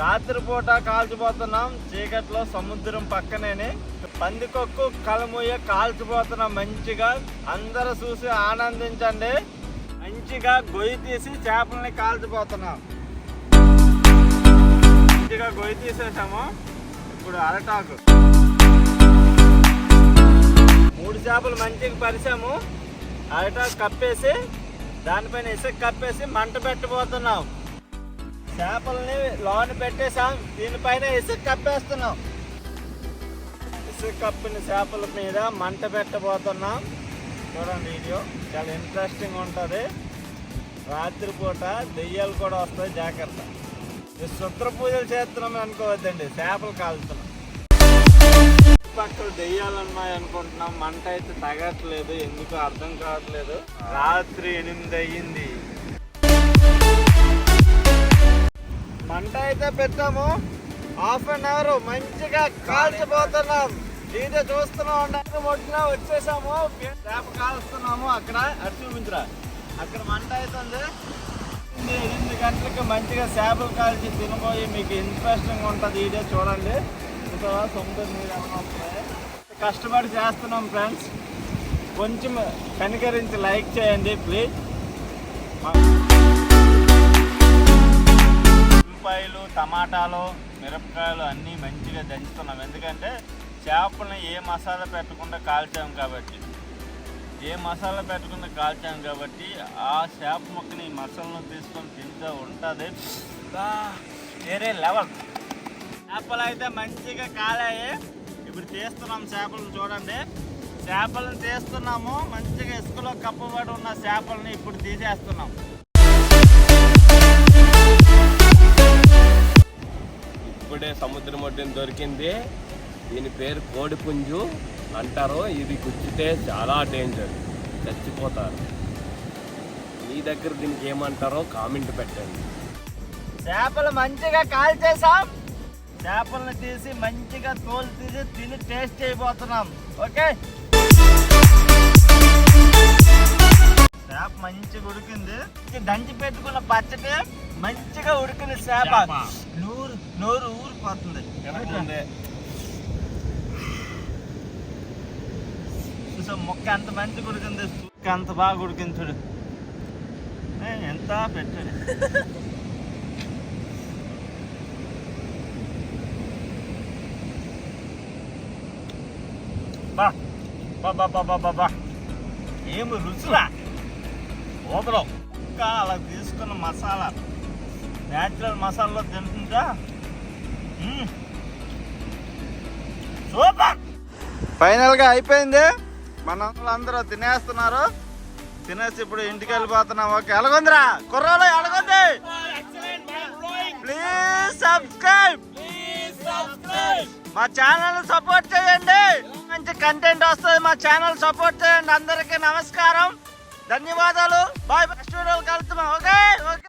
రాత్రిపూట కాల్చిపోతున్నాం. చీకట్లో సముద్రం పక్కనే పందికొక్కు కలముయ్య కాల్చిపోతున్నాం మంచిగా అందరూ చూసి ఆనందించండి. మంచిగా గొయ్యి తీసి చేపల్ని కాల్చిపోతున్నాం. మంచిగా గొయ్యి తీసేసాము. ఇప్పుడు అరటాకు. మూడు చేపలు మంచిగా పరిచాము. అరటాకు కప్పేసి దానిపైన ఇసుక కప్పేసి మంట పెట్టబోతున్నాం చేపల్ని లోన పెట్టేసాం దీనిపైన ఇసుక కప్పేస్తున్నాం. ఇసుక కప్పిన చేపల మీద మంట పెట్టబోతున్నాం. చూడండి వీడియో. చాలా ఇంట్రెస్టింగ్ ఉంటుంది. రాత్రిపూట దెయ్యాలు కూడా వస్తాయి. జాగ్రత్త. శుద్ర పూజలు చేస్తున్నాం అనుకోవద్దండి. చేపలు కాలుతున్నాం. పక్కన దెయ్యాలు ఉన్నాయి అనుకుంటున్నాం. మంట అయితే తగట్లేదు. ఎందుకు అర్థం కావట్లేదు. రాత్రి ఎనిమిది అయ్యింది. అయితే పెట్టాము. హాఫ్ అన్ అవర్ మంచిగా కాల్చిపోతున్నాం. ఇదే చూస్తున్నాం అంటే వచ్చేసాము. చేప కాలుస్తున్నాము అక్కడ. అటు చూపించరా. అక్కడ మంట అవుతుంది. ఎనిమిది గంటలకి గంటలకు మంచిగా చేపలు కాల్చి తినబోయి మీకు ఇంట్రెస్టింగ్ ఉంటుంది వీడియో చూడండి. ఇంకా సముద్రం నీరు వస్తుంది కష్టపడి చేస్తున్నాం ఫ్రెండ్స్ కొంచెం కనికరించి లైక్ చేయండి ప్లీజ్ ఉల్లిపాయలు టమాటాలు మిరపకాయలు అన్నీ మంచిగా దంచుతున్నాం. ఎందుకంటే చేపలను ఏ మసాలా పెట్టకుండా కాల్చాం కాబట్టి. ఏ మసాలా పెట్టకుండా కాల్చాం కాబట్టి ఆ చేప ముక్కని మసాలను తీసుకొని తింటూ ఉంటుంది. వేరే లెవెల్. చేపలు అయితే మంచిగా కాలాయి. ఇప్పుడు తీస్తున్నాం చేపలను చూడండి. చేపలను తీస్తున్నాము. మంచిగా ఇసుకలో కప్పబడి ఉన్న చేపలని ఇప్పుడు తీసేస్తున్నాం. ఇప్పుడే సముద్రం ఒడ్డున దొరికింది. దీని పేరు కోడిపుంజు అంటారు. ఇది గుచ్చితే చాలా డేంజర్ చచ్చిపోతారు. మీ దగ్గర దీనికి ఏమంటారో కామెంట్ పెట్టండి. చేపలు మంచిగా కాల్చేసాం చేపలను తీసి మంచిగా తోలు తీసి తిని టేస్ట్ చేయబోతున్నాం. ఓకే? చేప మంచిగా ఉడికింది. దంచి పెట్టుకున్న పచ్చటి మంచిగా ఉడికిన చేప. నూరు నోరు ఊరిపోతుంది. చూసా మొక్క ఎంత మంచిగా ఉడికింది ముక్క అంత బాగా ఉడికింది చూడు. ఎంత పెట్టాడు. బా బా బా బా బా బా బా. ఏమి రుచులా ఓదరం ఇంకా అలా తీసుకున్న మసాలా. న్యాచురల్ మసాలాలో తింటుంటా మ్మ్. సూపర్! ఫైనల్గా అయిపోయింది. మన అందరూ తినేస్తున్నారు. తినేసి ఇప్పుడు ఇంటికి వెళ్ళిపోతున్నాం. ఓకే ఎలాగొందిరా కుర్రాలు ఎలాగొంది ప్లీజ్ సబ్స్క్రైబ్ మా ఛానల్ సపోర్ట్ చేయండి. మంచి కంటెంట్ వస్తుంది మా ఛానల్ సపోర్ట్ చేయండి. అందరికీ నమస్కారం. ధన్యవాదాలు. బాయ్ బాయ్ స్టూడియోలు కలుస్తున్నాం ఓకే ఓకే.